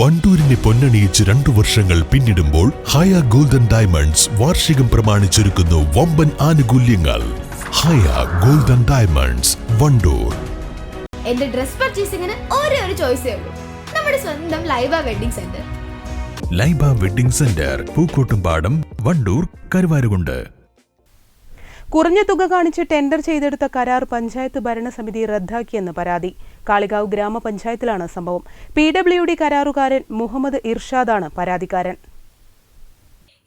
വണ്ടൂരിനെ പൊന്നണിയിച്ച് രണ്ടു വർഷങ്ങൾ പിന്നിടുമ്പോൾ ഹയ ഗോൾഡൻ ഡയമണ്ട്സ് വാർഷികം പ്രമാണിച്ചൊരുക്കുന്നു വമ്പൻ ആനുകൂല്യങ്ങൾ. Haya golden diamonds Wandoor. എന്റെ ഡ്രസ് പർച്ചേസിംഗിന് ഒരേ ഒരു ചോയ്സ് ഉള്ളൂ. നമ്മുടെ സ്വന്തം Laiba wedding centre. Laiba wedding centre Pookkottumpadam Wandoor Karuvarakundu. കുറഞ്ഞ തുക കാണിച്ച് ടെൻഡർ ചെയ്തെടുത്ത കരാർ പഞ്ചായത്ത് ഭരണസമിതി റദ്ദാക്കിയെന്ന് പരാതി. കാളികാവ് ഗ്രാമപഞ്ചായത്തിലാണ് സംഭവം. പി ഡബ്ല്യു ഡി കരാറുകാരൻ മുഹമ്മദ് ഇർഷാദാണ് പരാതിക്കാരൻ.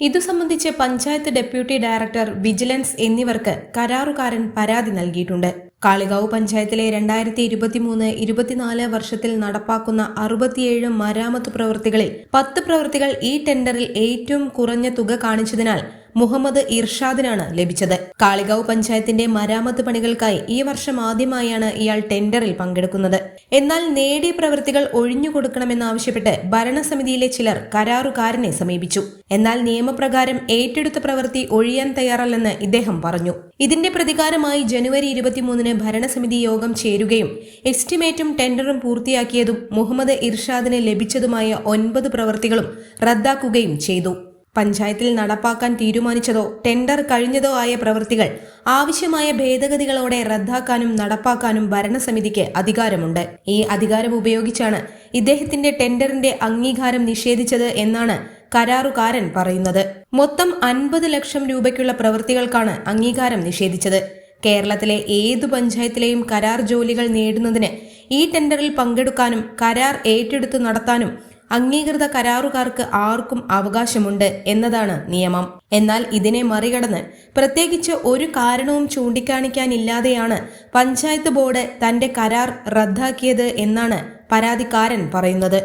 ഇതു സംബന്ധിച്ച് പഞ്ചായത്ത് ഡെപ്യൂട്ടി ഡയറക്ടർ വിജിലൻസ് എന്നിവർക്ക് കരാറുകാരൻ പരാതി നൽകിയിട്ടുണ്ട്. കാളികാവ് പഞ്ചായത്തിലെ രണ്ടായിരത്തി ഇരുപത്തിമൂന്ന് ഇരുപത്തിനാല് വർഷത്തിൽ നടപ്പാക്കുന്ന അറുപത്തിയേഴ് മരാമത്ത് പ്രവൃത്തികളിൽ പത്ത് പ്രവൃത്തികൾ ഈ ടെൻഡറിൽ ഏറ്റവും കുറഞ്ഞ തുക കാണിച്ചതിനാൽ മുഹമ്മദ് ഇർഷാദിനാണ് ലഭിച്ചത്. കാളികാവ് പഞ്ചായത്തിന്റെ മരാമത്ത് പണികൾക്കായി ഈ വർഷം ആദ്യമായാണ് ഇയാൾ ടെൻഡറിൽ പങ്കെടുക്കുന്നത്. എന്നാൽ നേടിയ പ്രവൃത്തികൾ ഒഴിഞ്ഞുകൊടുക്കണമെന്നാവശ്യപ്പെട്ട് ഭരണസമിതിയിലെ ചിലർ കരാറുകാരനെ സമീപിച്ചു. എന്നാൽ നിയമപ്രകാരം ഏറ്റെടുത്ത പ്രവൃത്തി ഒഴിയാൻ തയ്യാറല്ലെന്ന് ഇദ്ദേഹം പറഞ്ഞു. ഇതിന്റെ പ്രതികാരമായി ജനുവരി ഇരുപത്തിമൂന്നിന് ഭരണസമിതി യോഗം ചേരുകയും എസ്റ്റിമേറ്റും ടെൻഡറും പൂർത്തിയാക്കിയതും മുഹമ്മദ് ഇർഷാദിന് ലഭിച്ചതുമായ ഒൻപത് പ്രവൃത്തികളും റദ്ദാക്കുകയും ചെയ്തു. പഞ്ചായത്തിൽ നടപ്പാക്കാൻ തീരുമാനിച്ചതോ ടെൻഡർ കഴിഞ്ഞതോ ആയ പ്രവൃത്തികൾ ആവശ്യമായ ഭേദഗതികളോടെ റദ്ദാക്കാനും നടപ്പാക്കാനും ഭരണസമിതിക്ക് അധികാരമുണ്ട്. ഈ അധികാരം ഉപയോഗിച്ചാണ് ഇദ്ദേഹത്തിന്റെ ടെൻഡറിന്റെ അംഗീകാരം നിഷേധിച്ചത് എന്നാണ് കരാറുകാരൻ പറയുന്നത്. മൊത്തം അൻപത് ലക്ഷം രൂപയ്ക്കുള്ള പ്രവൃത്തികൾക്കാണ് അംഗീകാരം നിഷേധിച്ചത്. കേരളത്തിലെ ഏതു പഞ്ചായത്തിലെയും കരാർ ജോലികൾ നേടുന്നതിന് ഈ ടെൻഡറിൽ പങ്കെടുക്കാനും കരാർ ഏറ്റെടുത്ത് നടത്താനും അംഗീകൃത കരാറുകാർക്ക് ആർക്കും അവകാശമുണ്ട് എന്നതാണ് നിയമം. എന്നാൽ ഇതിനെ മറികടന്ന് പ്രത്യേകിച്ച് ഒരു കാരണവും ചൂണ്ടിക്കാണിക്കാനില്ലാതെയാണ് പഞ്ചായത്ത് ബോർഡ് തന്റെ കരാർ റദ്ദാക്കിയത് എന്നാണ് പരാതിക്കാരൻ പറയുന്നത്.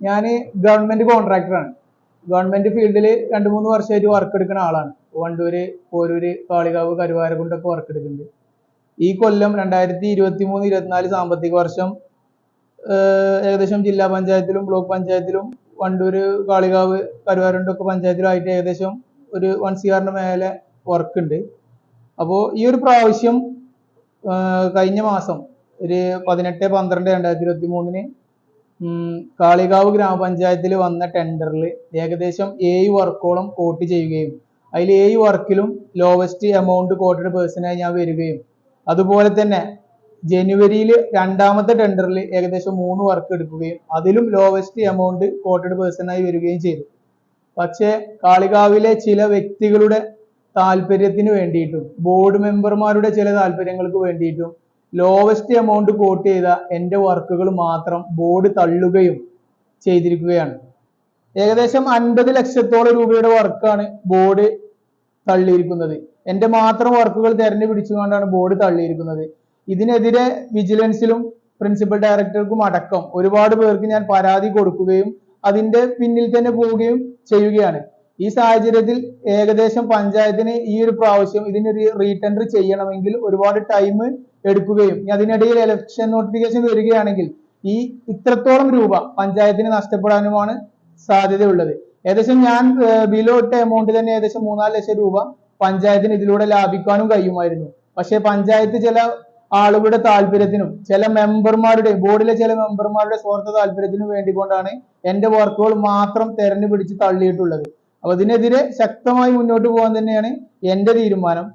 ഞാൻ ഗവൺമെന്റ് കോൺട്രാക്ടറാണ് ഗവൺമെന്റ് ഫീൽഡിൽ രണ്ട് മൂന്ന് വർഷമായിട്ട് വർക്ക് എടുക്കുന്ന ആളാണ്. വണ്ടൂര് പോരൂര് കാളികാവ് കരുവാരകുണ്ടൊക്കെ വർക്ക് എടുക്കുന്നുണ്ട് ഈ കൊല്ലം രണ്ടായിരത്തി ഇരുപത്തി മൂന്ന് ഇരുപത്തിനാല് സാമ്പത്തിക വർഷം ഏകദേശം ജില്ലാ പഞ്ചായത്തിലും ബ്ലോക്ക് പഞ്ചായത്തിലും വണ്ടൂര് കാളികാവ് കരുവാരക്കുണ്ടൊക്കെ പഞ്ചായത്തിലായിട്ട് ഏകദേശം ഒരു വൺ സി ആറിന്റെ മേലെ വർക്ക് ഉണ്ട്. അപ്പോൾ ഈ ഒരു പ്രാവശ്യം കഴിഞ്ഞ മാസം ഒരു പതിനെട്ട് പന്ത്രണ്ട് രണ്ടായിരത്തി ഇരുപത്തി മൂന്നിന് കാളികാവ് ഗ്രാമപഞ്ചായത്തിൽ വന്ന ടെൻഡറിൽ ഏകദേശം ഏഴ് വർക്കോളം കോട്ട് ചെയ്യുകയും അതിൽ ഏഴ് വർക്കിലും ലോവസ്റ്റ് എമൗണ്ട് കോട്ടഡ് പേഴ്സണായി ഞാൻ വരികയും അതുപോലെ തന്നെ ജനുവരിയിൽ രണ്ടാമത്തെ ടെൻഡറിൽ ഏകദേശം മൂന്ന് വർക്ക് എടുക്കുകയും അതിലും ലോവസ്റ്റ് എമൗണ്ട് കോട്ടഡ് പേഴ്സണായി വരികയും ചെയ്തു. പക്ഷേ കാളികാവിലെ ചില വ്യക്തികളുടെ താല്പര്യത്തിന് വേണ്ടിയിട്ടും ബോർഡ് മെമ്പർമാരുടെ ചില താല്പര്യങ്ങൾക്ക് വേണ്ടിയിട്ടും ലോവസ്റ്റ് എമൗണ്ട് കോട്ട് ചെയ്ത എന്റെ വർക്കുകൾ മാത്രം ബോർഡ് തള്ളുകയും ചെയ്തിരിക്കുകയാണ്. ഏകദേശം അൻപത് ലക്ഷത്തോളം രൂപയുടെ വർക്കാണ് ബോർഡ് തള്ളിയിരിക്കുന്നത്. എന്റെ മാത്രം വർക്കുകൾ തിരഞ്ഞു പിടിച്ചുകൊണ്ടാണ് ബോർഡ് തള്ളിയിരിക്കുന്നത്. ഇതിനെതിരെ വിജിലൻസിലും പ്രിൻസിപ്പൽ ഡയറക്ടർക്കും അടക്കം ഒരുപാട് പേർക്ക് ഞാൻ പരാതി കൊടുക്കുകയും അതിന്റെ പിന്നിൽ തന്നെ പോവുകയും ചെയ്യുകയാണ്. ഈ സാഹചര്യത്തിൽ ഏകദേശം പഞ്ചായത്തിന് ഈ ഒരു പ്രാവശ്യം ഇതിന് റീടെൻഡർ ചെയ്യണമെങ്കിൽ ഒരുപാട് ടൈം എടുക്കുകയും അതിനിടയിൽ ഇലക്ഷൻ നോട്ടിഫിക്കേഷൻ വരികയാണെങ്കിൽ ഈ ഇത്രത്തോളം രൂപ പഞ്ചായത്തിന് നഷ്ടപ്പെടാനുമാണ് സാധ്യതയുള്ളത്. ഏകദേശം ഞാൻ ബിലോ ഇട്ട എമൗണ്ട് തന്നെ ഏകദേശം മൂന്നാൽ ലക്ഷം രൂപ പഞ്ചായത്തിന് ഇതിലൂടെ ലാഭിക്കാനും കഴിയുമായിരുന്നു. പക്ഷേ പഞ്ചായത്ത് ചില ആളുകളുടെ താല്പര്യത്തിനും ചില മെമ്പർമാരുടെ ബോർഡിലെ ചില മെമ്പർമാരുടെ സ്വാർത്ഥ താല്പര്യത്തിനും വേണ്ടിക്കൊണ്ടാണ് എന്റെ വർക്കുകൾ മാത്രം തെരഞ്ഞു പിടിച്ച് തള്ളിയിട്ടുള്ളത്. അപ്പൊ ഇതിനെതിരെ ശക്തമായി മുന്നോട്ട് പോകാൻ തന്നെയാണ് എന്റെ തീരുമാനം.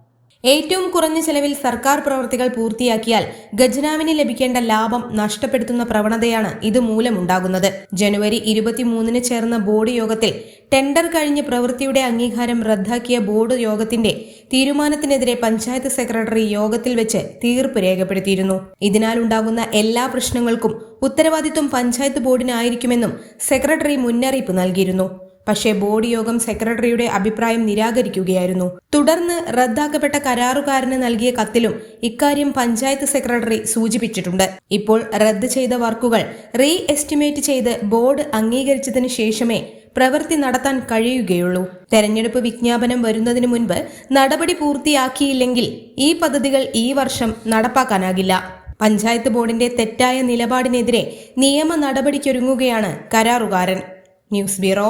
ഏറ്റവും കുറഞ്ഞ ചെലവിൽ സർക്കാർ പ്രവൃത്തികൾ പൂർത്തിയാക്കിയാൽ ഖജനാവിന് ലഭിക്കേണ്ട ലാഭം നഷ്ടപ്പെടുത്തുന്ന പ്രവണതയാണ് ഇത് മൂലമുണ്ടാകുന്നത്. ജനുവരി ഇരുപത്തിമൂന്നിന് ചേർന്ന ബോർഡ് യോഗത്തിൽ ടെൻഡർ കഴിഞ്ഞ് പ്രവൃത്തിയുടെ അംഗീകാരം റദ്ദാക്കിയ ബോർഡ് യോഗത്തിന്റെ തീരുമാനത്തിനെതിരെ പഞ്ചായത്ത് സെക്രട്ടറി യോഗത്തിൽ വെച്ച് തീർപ്പ് രേഖപ്പെടുത്തിയിരുന്നു. ഇതിനാലുണ്ടാകുന്ന എല്ലാ പ്രശ്നങ്ങൾക്കും ഉത്തരവാദിത്വം പഞ്ചായത്ത് ബോർഡിനായിരിക്കുമെന്നും സെക്രട്ടറി മുന്നറിയിപ്പ് നൽകിയിരുന്നു. പക്ഷേ ബോർഡ് യോഗം സെക്രട്ടറിയുടെ അഭിപ്രായം നിരാകരിക്കുകയായിരുന്നു. തുടർന്ന് റദ്ദാക്കപ്പെട്ട കരാറുകാരന് നൽകിയ കത്തിലും ഇക്കാര്യം പഞ്ചായത്ത് സെക്രട്ടറി സൂചിപ്പിച്ചിട്ടുണ്ട്. ഇപ്പോൾ റദ്ദ് ചെയ്ത വർക്കുകൾ റീ എസ്റ്റിമേറ്റ് ചെയ്ത് ബോർഡ് അംഗീകരിച്ചതിന് ശേഷമേ പ്രവൃത്തി നടത്താൻ കഴിയുകയുള്ളൂ. തെരഞ്ഞെടുപ്പ് വിജ്ഞാപനം വരുന്നതിന് മുൻപ് നടപടി പൂർത്തിയാക്കിയില്ലെങ്കിൽ ഈ പദ്ധതികൾ ഈ വർഷം നടപ്പാക്കാനാകില്ല. പഞ്ചായത്ത് ബോർഡിന്റെ തെറ്റായ നിലപാടിനെതിരെ നിയമ നടപടിക്കൊരുങ്ങുകയാണ് കരാറുകാരൻ. News bureau